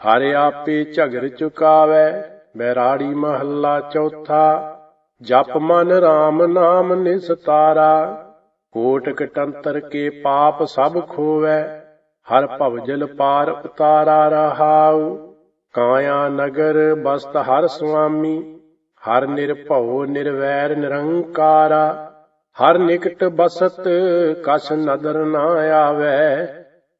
ਹਰ ਆਪੇ ਝਗਰ ਚੁਕਾਵੈ, ਬੈਰਾੜੀ ਮਹੱਲਾ ਚੌਥਾ। ਜਪ ਮਨ RAM ਨਾਮ ਨਿਸਤਾਰਾ ਕੋਟ ਕਟੰਤਰ ਕੇ ਪਾਪ ਸਭ ਖੋਵੈ, ਹਰ ਭਵਜਲ ਪਾਰ ਉਤਾਰਾ ਰਹਾਉ। ਕਾਇਆ ਨਗਰ ਬਸਤ ਹਰ ਸੁਆਮੀ, ਹਰ ਨਿਰਭਉ ਨਿਰਵੈਰ ਨਿਰੰਕਾਰਾ। ਹਰ ਨਿਕਟ ਬਸਤ ਕਸ ਨਦਰ ਨਾ ਆਵੈ,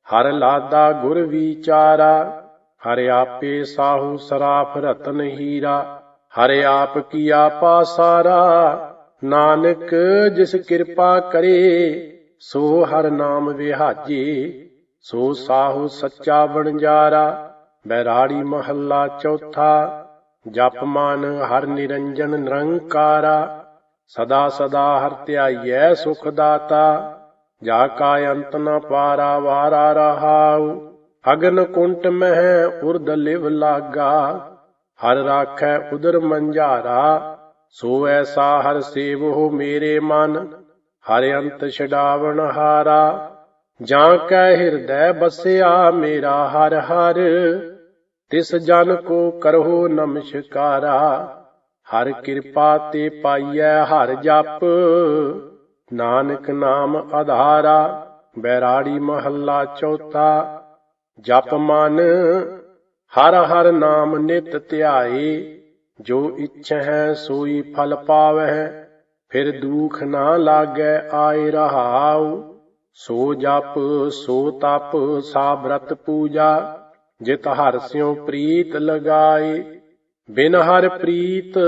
ਹਰ ਲਾਦਾ ਗੁਰ ਵਿਚਾਰਾ। ਹਰ ਆਪੇ ਸਾਹੂ ਸਰਾਫ ਰਤਨ ਹੀਰਾ, ਹਰ ਆਪ ਕੀ ਆਪਾ ਸਾਰਾ, ਨਾਨਕ ਜਿਸ ਕਿਰਪਾ ਕਰੇ, ਸੋ ਹਰ ਨਾਮ ਵਿਹਾਜੇ, ਸੋ ਸਾਹੂ ਸੱਚਾ ਬਣਜਾਰਾ ਬੈਰਾੜੀ ਮਹੱਲਾ ਚੌਥਾ, ਜਪ ਮਨ ਹਰ ਨਿਰੰਜਨ ਨਿਰੰਕਾਰਾ, ਸਦਾ ਸਦਾ ਹਰ ਧਿਆਈਐ ਸੁਖ ਦਾਤਾ, ਜਾ ਕਾ ਅੰਤ ਨ ਪਾਰਾ ਵਾਰਾ ਰਹਾਉ ਅਗਨ ਕੁੰਟ ਮਹਿ ਉਰਦ ਲਿਵ ਲਾਗਾ, ਹਰ ਰਾਖੈ ਉਦਰ ਮੰਝਾਰਾ ਸੋ ਐਸਾ ਹਰ ਸੇਵੋ ਮੇਰੇ ਮਨ, ਹਰ ਅੰਤ ਛਡਾਵਣ ਹਾਰਾ। ਜਾਂ ਕੈ ਹਿਰਦੈ ਬਸਿਆ ਮੇਰਾ ਹਰ ਹਰ, ਤਿਸ ਜਨ ਕੋ ਕਰਹੁ ਨਮਸਕਾਰਾ। ਹਰ ਕਿਰਪਾ ਤੇ ਪਾਈਐ ਹਰ ਜਪ, ਨਾਨਕ ਨਾਮ ਆਧਾਰਾ ਬੈਰਾੜੀ ਮਹੱਲਾ ਚੌਥਾ। ਜਪ ਮਨ, ਹਰ ਹਰ ਨਾਮ ਨਿਤ ਧਿਆਏ, ਜੋ ਇੱਛਾ ਹੈ ਸੋਈ ਫਲ ਪਾਵਹਿ, ਫਿਰ ਦੁਖ ਨਾ ਲਾਗੈ ਆਏ ਰਹਾਉ, ਸੋ ਜਪ, ਸੋ ਤਪ, ਸਾ ਬ੍ਰਤ ਪੂਜਾ, ਜਿਤ ਹਰ ਸਿਉ ਪ੍ਰੀਤ ਲਗਾਏ, ਬਿਨ ਹਰ ਪ੍ਰੀਤ,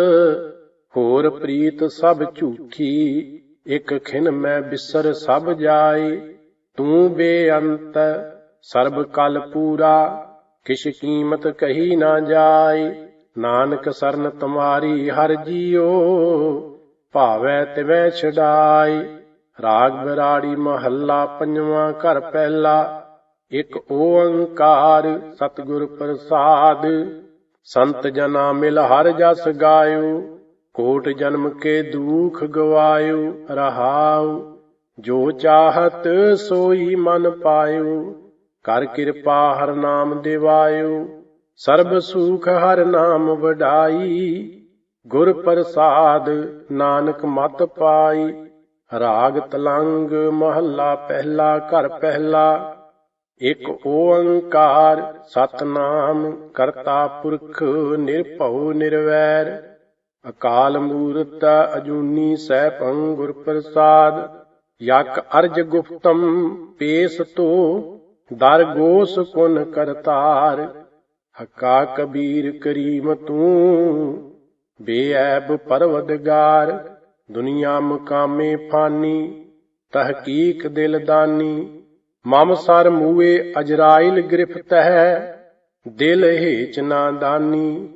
ਹੋਰ ਪ੍ਰੀਤ ਸਭ ਝੂਠੀ, ਇਕ ਖਿਨ ਮੈਂ ਬਿਸਰ ਸਭ ਜਾਏ, ਤੂੰ ਬੇਅੰਤ ਸਰਬ ਕਲ ਪੂਰਾ, ਕਿਛ ਕੀਮਤ ਕਹੀ ਨਾ ਜਾਏ। ਨਾਨਕ ਸਰਨ ਤੁਮਾਰੀ ਹਰ ਜੀਓ, ਭਾਵੈ ਤਿਵੈ ਛਡਾਈ ਰਾਗ ਬਿਰਾੜੀ ਮਹੱਲਾ ਪੰਜਵਾਂ ਘਰ ਪਹਿਲਾ, ਇੱਕ ਓੰਕਾਰ ਸਤਿਗੁਰ ਪ੍ਰਸਾਦ। ਸੰਤ ਜਨਾ ਮਿਲ ਹਰ ਜਸ ਗਾਇਓ, ਕੋਟ ਜਨਮ ਕੇ ਦੁਖ ਗਵਾਇਓ, ਰਹਾਉ। ਜੋ ਚਾਹਤ ਸੋਈ ਮਨ ਪਾਇਓ। ਕਰ ਕਿਰਪਾ ਹਰ ਨਾਮ ਦਿਵਾਇਓ, ਸਰਬ ਸੁਖ ਹਰ ਨਾਮ ਵਡਾਈ, ਗੁਰ ਪ੍ਰਸਾਦ ਨਾਨਕ ਮਤ ਪਾਈ, ਰਾਗ ਤਲੰਗ ਮਹੱਲਾ ਪਹਿਲਾ, ਘਰ ਪਹਿਲਾ, ਇੱਕ ਓੰਕਾਰ, ਸਤਨਾਮ ਕਰਤਾ ਪੁਰਖ ਨਿਰਭਉ ਨਿਰਵੈਰ, ਅਕਾਲ ਮੂਰਤ ਅਜੂਨੀ ਸੈਭੰ ਗੁਰ ਪ੍ਰਸਾਦ, ਯਕ ਅਰਜ ਗੁਪਤਮ ਪੇਸ ਤੋ ਦਰ ਗੋਸ ਕੁਨ ਕਰਤਾਰ ਹੱਕਾ ਕਬੀਰ ਕਰੀਮ ਤੂੰ। ਬੇਐਬ ਪਰਵਦਗਾਰ, ਦੁਨੀਆ ਮੁਕਾਮੇ ਫਾਨੀ, ਤਹਕੀਕ ਦਿਲ ਦਾਨੀ। ਮਮ ਸਰ ਮੂਏ ਅਜਰਾਇਲ ਗ੍ਰਿਫਤ ਹੈ ਦਿਲ ਹੇਚ ਨਾ ਦਾਨੀ।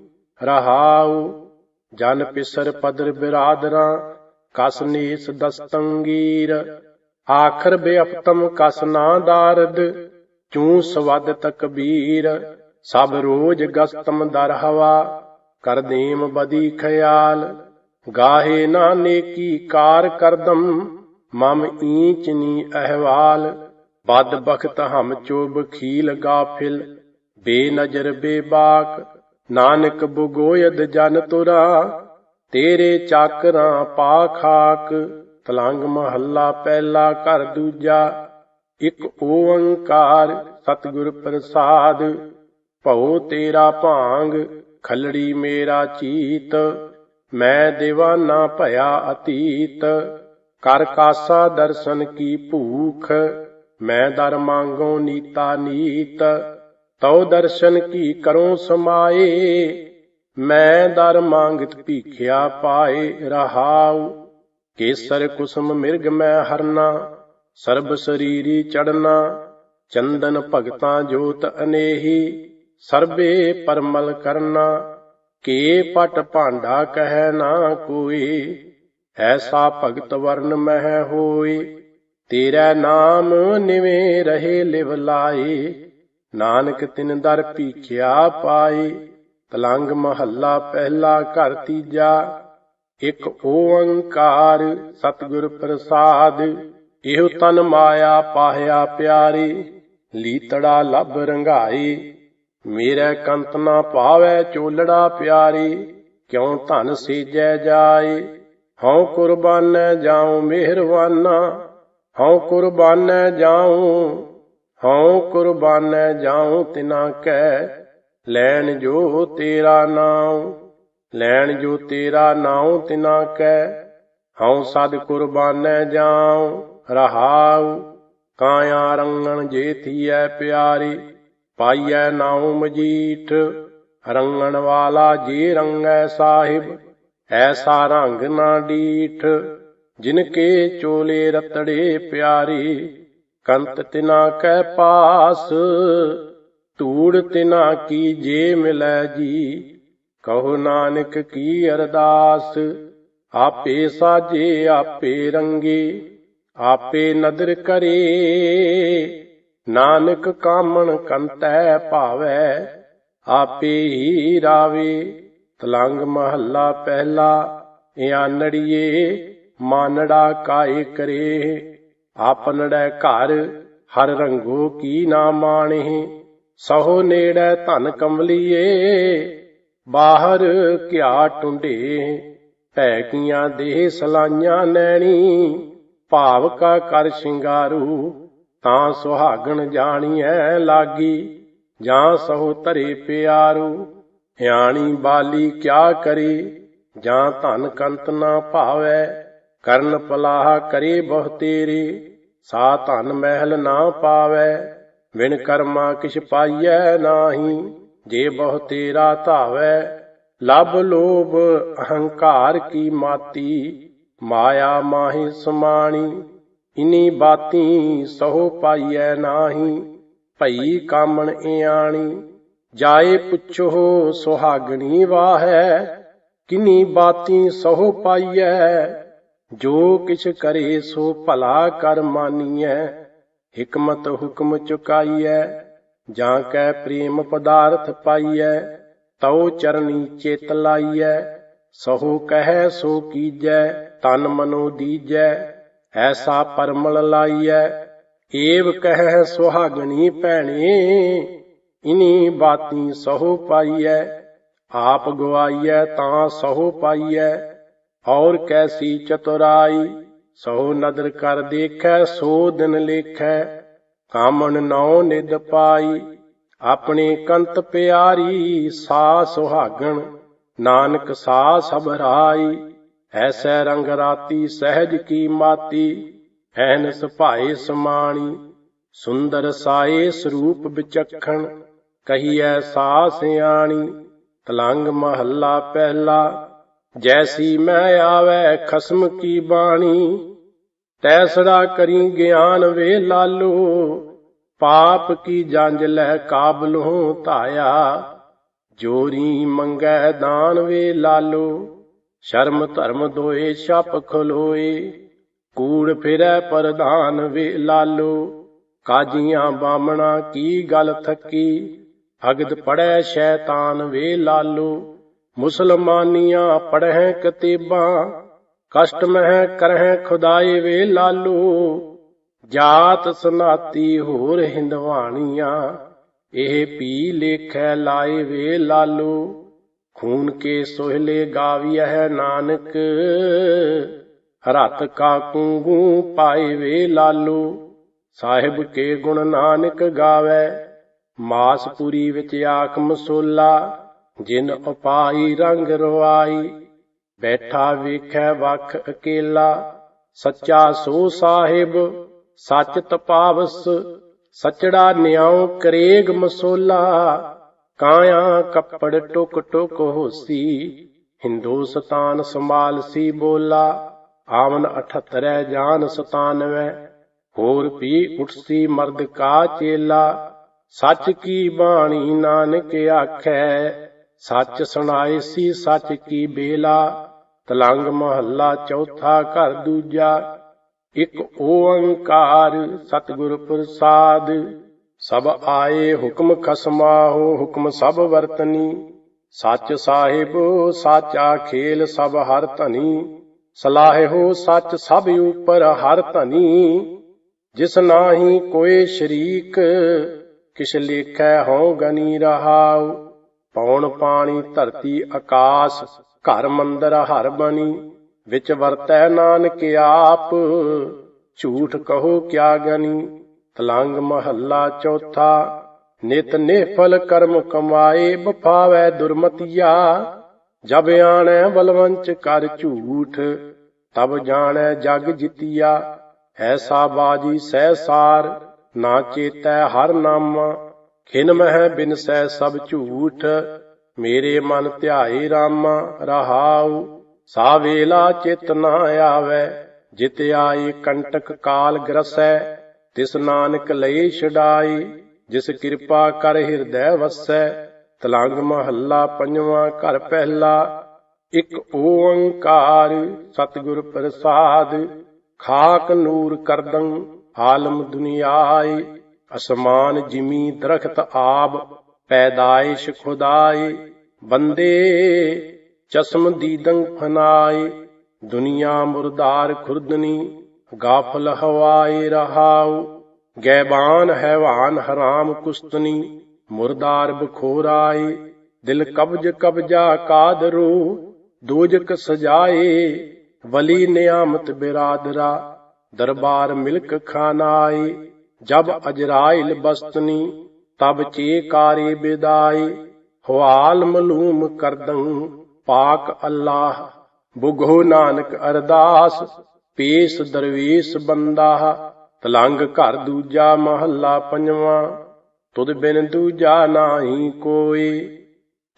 ਰਹਾਉ, ਜਨ ਪਿਸਰ ਪਦਰ ਬਿਰਾਦਰਾਂ, ਕਸ ਨੀਸ ਦਸਤੰਗੀਰ। ਆਖਰ ਬੇਅਪਤਮ ਕਸ ਨਾ ਦਾਰਦ ਚੂ ਸਵਦ ਤਕਬੀਰ? ਸਭ ਰੋਜ ਗਸਤਮ ਦਰ ਹਵਾ, ਕਰ ਦੇਮ ਬਦੀ ਖਿਆਲ। ਗਾਹੇ ਨਾ ਨੇਕੀ ਕਾਰ ਕਰਦਮ, ਮਮ ਈਚ ਨੀ ਅਹਵਾਲ। ਬਦ ਬਖਤ ਹਮ ਚੋਬ ਖੀਲ ਗਾਫਿਲ, ਬੇਨਜਰ ਬੇਬਾਕ। ਨਾਨਕ ਬੁਗੋਇਦ ਜਨ ਤੁਰਾ, ਤੇਰੇ ਚਾਕਰਾਂ ਪਾ ਖਾਕ। ਤਲੰਗ ਮਹੱਲਾ ਪਹਿਲਾ ਘਰ ਦੂਜਾ ਇੱਕ ਓੰਕਾਰ ਸਤਿਗੁਰ ਪ੍ਰਸਾਦ, ਭਉ ਤੇਰਾ ਭਾਂਗ, ਖਲੜੀ ਮੇਰਾ ਚੀਤ, ਮੈਂ دیਵਾਨਾ ਭਇਆ ਅਤੀਤ, ਕਰ ਕਾਸਾ ਦਰਸ਼ਨ ਕੀ ਭੂਖ, ਮੈਂ ਦਰ ਮੰਗੋ ਨੀਤਾ ਨੀਤ, ਤਉ ਦਰਸ਼ਨ ਕੀ ਕਰੋ ਸਮਾਏ, ਮੈਂ ਦਰ ਮੰਗਤ ਭੀਖਿਆ ਪਾਏ ਰਹਾਉ, ਕੇਸਰ ਕੁਸਮ ਮਿਰਗ ਮੈਂ ਹਰਨਾ ਸਰਬ ਸਰੀਰੀ ਚੜਨਾ, ਚੰਦਨ ਭਗਤਾਂ ਜੋਤ ਅਨੇਹੀ, ਸਰਬੇ ਪਰਮਲ ਕਰਨਾ, ਕੇ ਪਟ ਭਾਂਡਾ ਕਹਿ ਨਾ ਕੋਈ ਐਸਾ ਭਗਤ ਵਰਨ ਮਹਿ ਹੋਈ, ਤੇਰਾ ਨਾਮ ਨਿਵੇਂ ਰਹੇ ਲਿਵ ਲਾਏ ਨਾਨਕ ਤਿਨ ਦਰ ਭੀਖਿਆ ਪਾਏ ਤਲੰਗ ਮਹੱਲਾ ਪਹਿਲਾ ਘਰ ਤੀਜਾ, ਇਕ ਓੰਕਾਰ ਸਤਿਗੁਰ ਪ੍ਰਸਾਦ ਇਹੋ ਤਨ ਮਾਇਆ ਪਾਹਿਆ ਪਿਆਰੀ, ਲੀਤੜਾ ਲੱਭ ਰੰਗਾਈ। ਮੇਰੇ ਕੰਤ ਨਾ ਪਾਵੈ ਚੋਲੜਾ ਪਿਆਰੀ, ਕਿਉ ਧਨ ਸੀਜੈ ਜਾਏ ਹਉ ਕੁਰਬਾਨੈ ਜਾਉ ਮਿਹਰਵਾਨਾ ਹਉ ਕੁਰਬਾਨੈ ਜਾਉ, ਹਉ ਕੁਰਬਾਨੈ ਜਾਉ ਤਿਨਾ ਕੈ। ਲੈਣ ਜੋ ਤੇਰਾ ਨਾਮ ਲੈਣ ਜੋ ਤੇਰਾ ਨਾਮ ਤਿਨਾ ਕੈ। ਹਉ ਸਦ ਕੁਰਬਾਨੈ ਜਾਉ ਰਹਾਉ, ਕਾਇਆ ਰੰਗਣ ਜੇ ਥੀਐ ਪਿਆਰੀ, ਪਾਈਐ ਨਾਉ ਮਜੀਠ ਰੰਗਣ ਵਾਲਾ ਜੇ ਰੰਗੈ ਸਾਹਿਬ, ਐਸਾ ਰੰਗ ਨਾ ਡੀਠ, ਜਿਨ ਕੇ ਚੋਲੇ ਰਤੜੇ ਪਿਆਰੀ, ਕੰਤ ਤਿਨਾ ਕੈ ਪਾਸ, ਧੂੜ ਤਿਨਾ ਕੀ ਜੇ ਮਿਲੈ ਜੀ, ਕਹੋ ਨਾਨਕ ਕੀ ਅਰਦਾਸ, ਆਪੇ ਸਾਜੇ, ਆਪੇ ਰੰਗੇ। ਆਪੇ ਨਦਰ ਕਰੇ, ਨਾਨਕ ਕਾਮਣ ਕੰਤੈ ਭਾਵੈ, ਆਪੇ ਹੀ ਰਾਵੇ, ਤਲੰਗ ਮਹੱਲਾ ਪਹਿਲਾ, ਇਆਨੜੀਏ, ਮਾਨੜਾ ਕਾਏ ਕਰੇ। ਆਪਨੜੈ ਘਰ, ਹਰ ਰੰਗੋ ਕੀ ਨਾ ਮਾਣੇ, ਸਹੋ ਨੇੜੈ ਧਨ ਕਮਲੀਏ, ਬਾਹਰ ਕਿਆ ਟੁੰਡੇ, ਭੈ ਕੀਆਂ ਦੇਹ ਸਲਾਈਆਂ ਨੈਣੀ ਭਾਵ ਕਾ ਕਰ ਸ਼ਿੰਗਾਰੂ, ਤਾਂ ਸੁਹਾਗਣ ਜਾਣੀਐ ਲਾਗੀ, ਜਾਂ ਸਹੋ ਧਰੇ ਪਿਆਰੂ। ਹਿਆਣੀ ਬਾਲੀ ਕਿਆ ਕਰੇ, ਜਾਂ ਧਨ ਕੰਤ ਨਾ ਭਾਵੈ, ਕਰਨ ਪਲਾਹ ਕਰੇ ਬਹੁ ਤੇਰੇ, ਸਾ ਧਨ ਮਹਿਲ ਨਾ ਪਾਵੈ। ਵਿਣ ਕਰਮਾ ਕਿਛ ਪਾਈਐ ਨਾਹੀ, ਜੇ ਬਹੁ ਤੇਰਾ ਧਾਵੈ। ਲਬ ਲੋਭ ਅਹੰਕਾਰ ਕੀ ਮਾਤੀ ਮਾਇਆ ਮਾਹੀ ਸਮਾਣੀ, ਇਨੀ ਬਾਤੀ ਸਹੋ ਪਾਈਐ ਨਾਹੀ, ਭਈ ਕਾਮਣ ਇਆਣੀ, ਜਾਏ ਪੁੱਛੋ ਸੁਹਾਗਣੀ ਵਾਹੈ, ਕਿਨੀ ਬਾਤੀ ਸਹੋ ਪਾਈਐ, ਜੋ ਕਿਛ ਕਰੇ ਸੋ ਭਲਾ ਕਰ ਮਾਨੀਐ, ਹਕਮਤ ਹੁਕਮ ਚੁਕਾਈਐ, ਜਾਂ ਕੈ ਪ੍ਰੇਮ ਪਦਾਰਥ ਪਾਈਐ, ਤਉ ਚਰਨੀ ਚਿਤ ਲਾਈਐ ਸਹੋ ਕਹਿ ਸੋ ਕੀਜੈ, ਤਨ ਮਨੋ ਦੀਜੈ, ਐਸਾ ਪਰਮਲ ਲਾਈਐ। ਏਵ ਕਹਿ ਸੁਹਾਗਣੀ ਭੈਣੇ, ਇਨੀ ਬਾਤੀ ਸਹੋ ਪਾਈਐ। ਆਪ ਗਵਾਈਐ ਤਾਂ ਸਹੁ ਪਾਈਐ। ਔਰ ਕੈਸੀ ਚਤੁਰਾਈ, ਸਹੁ ਨਦਰ ਕਰ ਦੇਖੈ, ਸੋ ਦਿਨ ਲੇਖੈ। ਕਾਮਣ ਨੌ ਨਿਦ ਪਾਈ, ਆਪਣੇ ਕੰਤ ਪਿਆਰੀ ਸਾ ਸੁਹਾਗਣ। ਨਾਨਕ ਸਾ ਸਭ ਰਾਈ, ਐਸੈ ਰੰਗ ਰਾਤੀ ਸਹਿਜ ਕੀ ਮਾਤੀ, ਐਨਸ ਭਾਏ ਸਮਾਣੀ, ਸੁੰਦਰ ਸਾਏ ਸਰੂਪ ਵਿਚਖਣ, ਕਹੀਐ ਸਾ ਸਿਆਣੀ, ਤਲੰਗ ਮਹੱਲਾ ਪਹਿਲਾ, ਜੈਸੀ ਮੈਂ ਆਵੈ ਖਸਮ ਕੀ ਬਾਣੀ, ਤੈਸੜਾ ਕਰੀ ਗਿਆਨ ਵੇ ਲਾਲੋ, ਪਾਪ ਕੀ ਜੰਜ ਲੈ ਕਾਬਲੋਂ ਧਾਇਆ ਜੋਰੀ ਮੰਗੈ ਦਾਨ ਵੇ ਲਾਲੋ, ਸ਼ਰਮ ਧਰਮ ਦੋਏ ਛਪ ਖਲੋਏ। ਕੂੜ ਫਿਰੈ ਪ੍ਰਧਾਨ ਵੇ ਲਾਲੋ, ਕਾਜੀਆਂ ਬਾਮਣਾ ਕੀ ਗੱਲ ਥੱਕੀ? ਅਗਦ ਪੜੈ ਸ਼ੈਤਾਨ ਵੇ ਲਾਲੋ, ਮੁਸਲਮਾਨੀਆਂ ਪੜਹਿ ਕਤੀਬਾਂ, ਕਸ਼ਟ ਮਹਿ ਕਰਹਿ ਖੁਦਾਏ ਵੇ ਲਾਲੋ। ਜਾਤ ਸਨਾਤੀ ਹੋਰ ਹਿੰਦਵਾਣੀਆਂ ਇਹ ਪੀ ਲੇਖੈ ਲਾਏ ਵੇ ਲਾਲੋ, ਖੂਨ ਕੇ ਸੋਹਲੇ ਗਾਵੀਐ ਨਾਨਕ। ਰਤ ਕਾ ਕੁੰਗੂ ਪਾਏ ਵੇ ਲਾਲੋ, ਸਾਹਿਬ ਕੇ ਗੁਣ ਨਾਨਕ ਗਾਵੇ। ਮਾਸਪੁਰੀ ਵਿੱਚ ਆਖ ਮਸੋਲਾ, ਜਿਨ ਉਪਾਈ ਰੰਗ ਰਵਾਈ। ਬੈਠਾ ਵੇਖੈ ਵਖ ਅਕੇਲਾ, ਸੱਚਾ ਸੋ ਸਾਹਿਬ, ਸੱਚ ਤਪਾਵਸ। ਸਚੜਾ ਨਿਆਉ ਕਰੇਗ ਮਸੋਲਾ, ਕਾਇਆ ਕੱਪੜ ਟੁਕ ਟੁਕ ਹੋਸੀ ਹਿੰਦੁਸਤਾਨ ਸੰਭਾਲ ਸੀ ਬੋਲਾ, ਆਵਨ 78 ਜਾਨ 97 ਹੋਰ ਵੀ ਉਠਸੀ ਮਰਦ ਕਾ ਚੇਲਾ, ਸੱਚ ਕੀ ਬਾਣੀ ਨਾਨਕ ਆਖੈ, ਸੱਚ ਸੁਣਾਏ ਸੀ ਸੱਚ ਕੀ ਬੇਲਾ, ਤਲੰਗ ਮਹੱਲਾ ਚੌਥਾ ਘਰ ਦੂਜਾ ਇੱਕ ਓੰਕਾਰ ਸਤਿਗੁਰ ਪ੍ਰਸਾਦ, ਸਭ ਆਏ ਹੁਕਮ ਖਸਮਾਹੋ ਹੁਕਮ ਸਭ ਵਰਤਨੀ। ਸੱਚ ਸਾਹਿਬ, ਸਾਚਾ ਖੇਲ ਸਭ ਹਰ ਧਨੀ। ਸਲਾਹਿਓ ਸੱਚ ਸਭ ਉਪਰ ਹਰ ਧਨੀ। ਜਿਸ ਨਾਹੀ ਕੋਈ ਸ਼ਰੀਕ, ਕਿਛ ਲੇਖੈ ਹਉ ਗਨੀ ਰਹਾਉ। ਪੌਣ ਪਾਣੀ ਧਰਤੀ ਆਕਾਸ, ਘਰ ਮੰਦਰ ਹਰ ਬਣੀ ਵਿਚ ਵਰਤੈ ਨਾਨਕ ਆਪ। ਝੂਠ ਕਹੋ ਕਿਆ ਗਨੀ ਤਲੰਗ ਮਹੱਲਾ ਚੌਥਾ। ਨਿਤ ਨਿਫਲ ਕਰਮ ਕਮਾਏ ਬਫਾਵੈ ਦੁਰਮਤੀਆ। ਜਬ ਆਣੈ ਬਲਵੰਚ ਕਰ ਝੂਠ, ਤਬ ਜਾਣੈ ਜਗ ਜਿਤੀਆ। ਐਸਾ ਬਾਜੀ ਸਹਿ ਸਾਰ, ਨਾ ਚੇਤੈ ਹਰ ਨਾਮਾ। ਖਿਨ ਮਹਿ ਬਿਨ ਬਿਨਸੈ ਸਭ ਝੂਠ, ਮੇਰੇ ਮਨ ਧਿਆਏ ਰਾਮਾ, ਰਹਾਉ। ਸਾ ਵੇਲਾ ਚਿਤ ਨਾ ਆਵੈ, ਜਿਤ ਆਏ ਕੰਟਕ ਕਾਲ ਗਰਸੈ, ਤਿਸ ਨਾਨਕ ਲਏ ਛਡਾਈ, ਜਿਸ ਕਿਰਪਾ ਕਰ ਹਿਰਦੈ ਵਸੈ। ਤਲੰਗ ਮਹੱਲਾ ਪੰਜਵਾਂ ਘਰ ਪਹਿਲਾ, ਇੱਕ ਓੰਕਾਰ ਸਤਿਗੁਰ ਪ੍ਰਸਾਦ, ਖਾਕ ਨੂਰ ਕਰਦੰ ਆਲਮ ਦੁਨੀਆਏ ਅਸਮਾਨ ਜਿਮੀ ਦਰਖਤ ਆਬ, ਪੈਦਾਇਸ਼ ਖੁਦਾਏ ਬੰਦੇ ਚਸ਼ਮ ਦੀਦੰ ਫਨਾਏ, ਦੁਨੀਆ ਮੁਰਦਾਰ ਖੁਰਦਨੀ, ਗਾਫਲ ਹਵਾਏ ਰਹਾਉ, ਗੈਬਾਨ ਹੈਵਾਨ ਹਰਾਮ ਕੁਸਤਨੀ, ਮੁਰਦਾਰ ਬਖੋਰਾਏ, ਦਿਲ ਕਬਜ ਕਬਜਾ ਕਾਦਰੂ, ਦੋਜਕ ਸਜਾਏ, ਵਲੀ ਨਿਆਮਤ ਬਿਰਾਦਰਾ, ਦਰਬਾਰ ਮਿਲਕ ਖਾਨਾਏ, ਜਬ ਅਜਰਾਇਲ ਬਸਤਨੀ, ਤਬ ਚੇਕਾਰੇ ਬਿਦਾਏ ਹਵਾਲ ਮਲੂਮ ਕਰਦੰ ਪਾਕ ਅੱਲਾਹ ਬੁਗੋ ਨਾਨਕ ਅਰਦਾਸ, ਪੇਸ ਦਰਵੇਸ਼ ਬੰਦਾ ਤਲੰਗ ਘਰ ਦੂਜਾ ਮਹੱਲਾ ਪੰਜਵਾਂ, ਤੁਧ ਬਿਨ ਦੂਜਾ ਨਾਹੀ ਕੋਏ,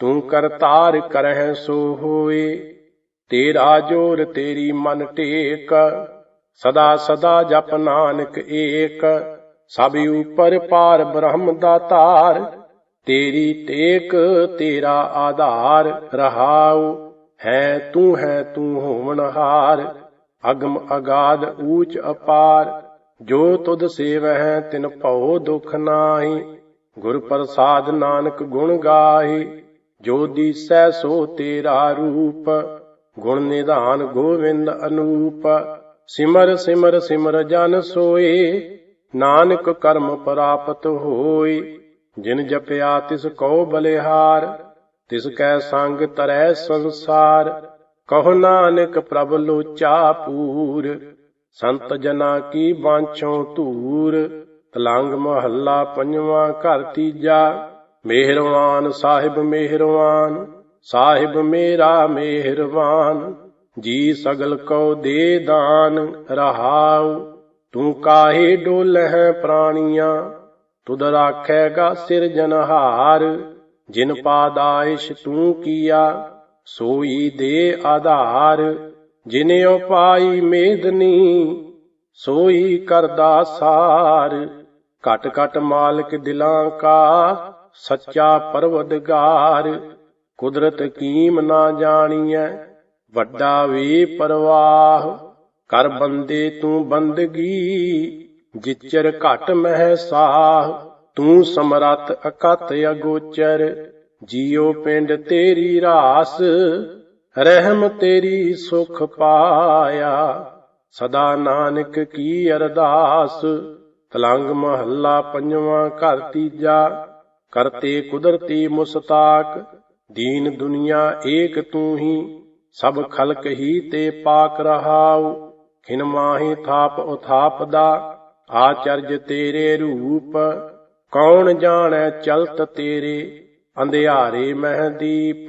ਤੂੰ ਕਰਤਾਰ ਕਰਹਿ ਸੋ ਹੋਏ, ਤੇਰਾ ਜੋਰ ਤੇਰੀ ਮਨ ਟੇਕ, ਸਦਾ ਸਦਾ ਜਪ ਨਾਨਕ ਏਕ, ਸਭ ਉਪਰ ਪਾਰ ਬ੍ਰਹਮ ਦਾ ਤਾਰ ਤੇਰੀ ਟੇਕ ਤੇਰਾ ਆਧਾਰ ਰਹਾਉ, ਹੈ ਤੂੰ ਹੈ ਤੂੰ ਹੋਵਨਹਾਰ ਅਗਮ ਅਗਾਦ ਊਚ ਅਪਾਰ, ਜੋ ਤੁਧ ਸੇਵਹਿ ਤਿਨ ਭਉ ਦੁਖ ਨਾਹੀ। ਗੁਰ ਪ੍ਰਸਾਦ ਨਾਨਕ ਗੁਣ ਗਾਹੀ, ਜੋ ਦੀਸੈ ਸੋ ਤੇਰਾ ਰੂਪ। ਗੁਣ ਨਿਧਾਨ ਗੋਵਿੰਦ ਅਨੂਪ, ਸਿਮਰ ਸਿਮਰ ਸਿਮਰ ਜਨ ਸੋਏ। ਨਾਨਕ ਕਰਮ ਪ੍ਰਾਪਤ ਹੋਈ ਜਿਨ ਜਪਿਆ ਤਿਸ ਕਉ ਬਲਿਹਾਰ, ਤਿਸ ਕੈ ਸੰਗ ਤਰੈ ਸੰਸਾਰ। ਕਹੋ ਨਾਨਕ ਪ੍ਰਭ ਲੋਚਾ ਪੂਰ, ਸੰਤ ਜਨਾ ਕੀ ਬਾਂਛੋਂ ਧੂਰ। ਤਲੰਗ ਮਹੱਲਾ ਪੰਜਵਾਂ ਘਰ ਤੀਜਾ, ਮਿਹਰਵਾਨ ਸਾਹਿਬ ਮਿਹਰਵਾਨ, ਸਾਹਿਬ ਮੇਰਾ ਮਿਹਰਵਾਨ। ਜੀ ਸਗਲ ਕੋ ਦੇ ਦਾਨ ਰਹਾਉ, ਤੂੰ ਕਾਹੇ ਡੋਲਹਿ ਪ੍ਰਾਣੀਆਂ। ਤੁਧ ਰਾਖੇਗਾ ਸਿਰਜਨਹਾਰ ਜਿਨ ਪਾਦਾਇਸ਼ ਤੂੰ ਕੀਆ, ਸੋਈ ਦੇ ਆਧਾਰ। ਜਿਨੇ ਪਾਈ ਮੇਦਨੀ ਸੋਈ ਕਰਦਾ ਸਾਰ। ਘਟ ਘਟ ਮਾਲਕ ਦਿਲਾਂ ਕਾ, ਸੱਚਾ ਪਰਵਦਗਾਰ। ਕੁਦਰਤ ਕੀਮ ਨਾ ਜਾਣੀਐ, ਵੱਡਾ ਵੀ ਪਰਵਾਹ। ਕਰ ਬੰਦੇ ਤੂੰ ਬੰਦਗੀ ਜਿਚਰ ਘਟ ਮਹਿ ਸਾਹ, ਤੂੰ ਸਮਰੱਥ ਅਕਤ ਅਗੋਚਰ, ਜੀਉ ਪਿੰਡ ਤੇਰੀ ਰਾਸ, ਰਹਿਮ ਤੇਰੀ ਸੁਖ ਪਾਇਆ। ਸਦਾ ਨਾਨਕ ਕੀ ਅਰਦਾਸ, ਤਲੰਗ ਮਹੱਲਾ ਪੰਜਵਾਂ ਘਰ ਤੀਜਾ, ਕਰਤੇ ਕੁਦਰਤੀ ਮੁਸਤਾਕ, ਦੀਨ ਦੁਨੀਆ ਏਕ ਤੂੰ ਹੀ, ਸਭ ਖਲਕ ਹੀ ਤੇ ਪਾਕ ਰਹਾਉ, ਖਿਨ ਮਾਹੀ ਥਾਪ ਉਥਾਪ ਦਾ ਆਚਰਜ ਤੇਰੇ ਰੂਪ, ਕੌਣ ਜਾਣੈ ਚਲਤ ਤੇਰੇ? ਅੰਧਿਆਰੇ ਮਹਦੀਪ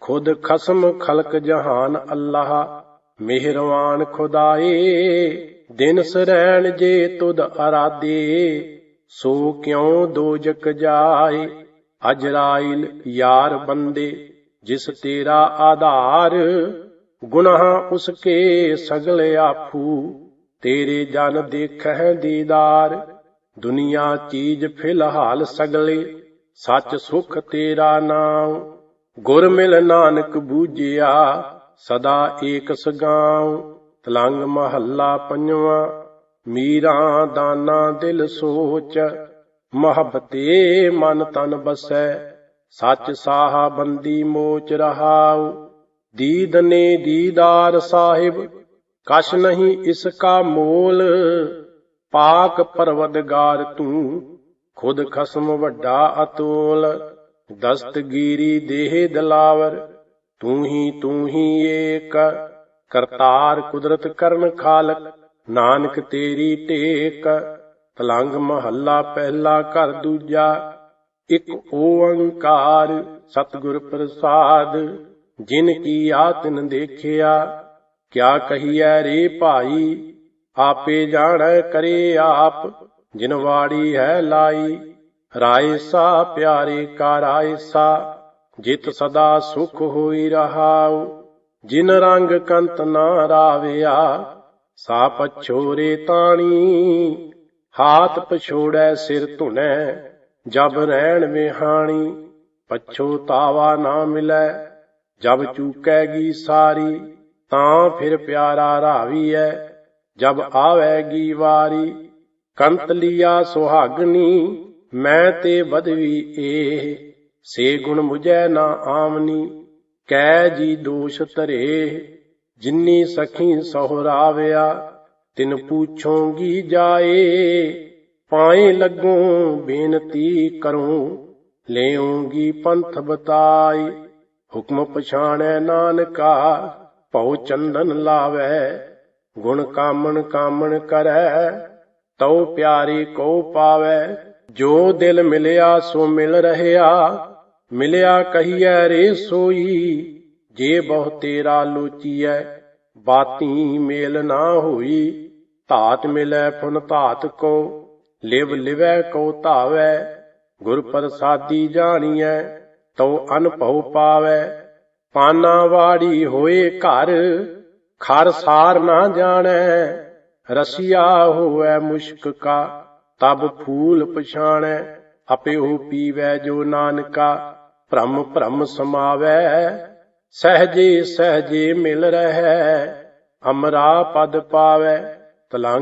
ਖੁਦ ਖਸਮ ਖਲਕ ਜਹਾਨ ਅੱਲਾਹ। ਮਿਹਰਵਾਨ ਖੁਦਾਏ, ਦਿਨ ਸਰੈਣ ਜੇ ਤੁਧ ਅਰਾਦੇ ਸੋ ਕਿਉ ਦੋਜਕ ਜਾਏ? ਅਜਰਾਇਲ ਯਾਰ ਬੰਦੇ, ਜਿਸ ਤੇਰਾ ਆਧਾਰ, ਗੁਨਾਹ ਉਸਕੇ ਸਗਲ ਆਫੂ ਤੇਰੇ ਜਨ ਦੇਖਹਿ ਦੀਦਾਰ, ਦੁਨੀਆ ਚੀਜ਼ ਫਿਲਹਾਲ ਸਗਲੇ, ਸੱਚ ਸੁਖ ਤੇਰਾ ਨਾਮ ਗੁਰ ਮਿਲ ਨਾਨਕ ਬੂਝਿਆ, ਸਦਾ ਏਕ ਸਗਾਉ ਤਲੰਗ ਮਹੱਲਾ ਪੰਜਵਾਂ, ਮੀਰਾ ਦਾਨਾ ਦਿਲ ਸੋਚ, ਮਹਬਤੇ ਮਨ ਤਨ ਬਸੈ, ਸੱਚ ਸਾਹਾ ਬੰਦੀ ਮੋਚ ਰਹਾਉ, ਦੀਦ ਨੇ ਦੀਦਾਰ ਸਾਹਿਬ ਕਛ ਨਹੀਂ ਇਸ ਕਾ ਮੋਲ, ਪਾਕ ਪਰਵਦਗਾਰ ਤੂੰ, ਖੁਦ ਖਸਮ ਵੱਡਾ ਅਤੋਲ, ਦਸਤਗੀਰੀ ਦੇਹ ਦਲਾਵਰ, ਤੂੰ ਹੀ ਤੂੰ ਹੀ ਏਕ, ਕਰਤਾਰ ਕੁਦਰਤ ਕਰਨ ਖਾਲਕ, ਨਾਨਕ ਤੇਰੀ ਟੇਕ, ਤਲੰਗ ਮਹੱਲਾ ਪਹਿਲਾ ਘਰ ਦੂਜਾ, ਇਕ ਓੰਕਾਰ ਸਤਿਗੁਰ ਪ੍ਰਸਾਦ, ਜਿਨ ਕੀ ਆਤਨ ਦੇਖਿਆ ਕਿਆ ਕਹੀਐ ਰੇ ਭਾਈ? ਆਪੇ ਜਾਣੈ ਕਰੇ ਆਪ, ਜਿਨ ਵਾੜੀ ਹੈ ਲਾਈ। ਰਾਏ ਸਾ ਪਿਆਰੇ ਕਾ ਰਾਏ ਸਾ ਜਿਤ ਸਦਾ ਸੁਖ ਹੋਈ ਰਹਾਉ। ਜਿਨ ਰੰਗ ਕੰਤ ਨਾ ਰਾਵਿਆ ਸਾ ਪਛੋਰੇ ਤਾਣੀ। ਹਾਥ ਪਛੋੜੈ ਸਿਰ ਧੁਨੈ, ਜਬ ਰਹਿਣ ਵਿਹਾਣੀ। ਪਛੋਤਾਵਾ ਨਾ ਮਿਲੈ, ਜਬ ਚੂਕੈਗੀ ਸਾਰੀ। ਤਾਂ ਫਿਰ ਪਿਆਰਾ ਰਾਵੀਐ, ਜਬ ਆਵੈਗੀ ਵਾਰੀ ਕੰਤ ਲੀਆ ਸੁਹਾਗਣੀ, ਮੈਂ ਤੇ ਬਦਵੀ ਏ ਸੇ ਗੁਣ ਮੁਝੈ ਨਾ ਆਵਨੀ, ਕੈ ਜੀ ਦੋਸ਼ ਧਰੇ, ਜਿੰਨੀ ਸਖੀ ਸਹੁਰਾਵਿਆ ਤਿਨ ਪੂਛੋਂਗੀ ਜਾਏ, ਪਾਏ ਲੱਗੂ ਬੇਨਤੀ ਕਰੂੰ ਲਿਆਉਂਗੀ ਪੰਥ ਬਤਾਈ ਹੁਕਮ ਪਛਾਣੈ ਨਾਨਕਾ ਭਉ ਚੰਦਨ ਲਾਵੈ, ਗੁਣ ਕਾਮਣ ਕਾਮਣ ਕਰੈ, ਤਉ ਪਿਆਰੀ ਕੋ ਪਾਵੈ, ਜੋ ਦਿਲ ਮਿਲਿਆ ਸੋ ਮਿਲ ਰਹਿਆ, ਮਿਲਿਆ ਕਹੀਐ ਰੇ ਸੋਈ, ਜੇ ਬਹੁ ਤੇਰਾ ਲੋਚੀਐ, ਬਾਤੀ ਮੇਲ ਨਾ ਹੋਈ, ਧਾਤ ਮਿਲੈ ਫੁਨ ਧਾਤ ਕੋ, ਲਿਵ ਲਿਵੈ ਕੋ ਧਾਵੈ, ਗੁਰ ਪ੍ਰਸਾਦੀ ਜਾਣੀਐ, ਤਉ ਅਨਭਉ ਪਾਵੈ ਪਾਨਾ ਵਾੜੀ ਹੋਏ ਘਰ, ਖਰ ਸਾਰ ਨਾ ਜਾਣੈ। ਰਸੀਆ ਹੋਵੇ ਮੁਸ਼ਕ ਕਾ, ਤਬ ਫੂਲ ਪਛਾਣੈ। ਆਪੇ ਉਹ ਪੀਵੈ ਜੋ ਨਾਨਕਾ, ਭ੍ਰਮ ਭ੍ਰਮ ਸਮਾਵੈ। ਸਹਜੇ ਸਹਜੇ ਮਿਲ ਰਹੈ, ਅਮਰਾ ਪਦ ਪਾਵੈ, ਤਲੰਗ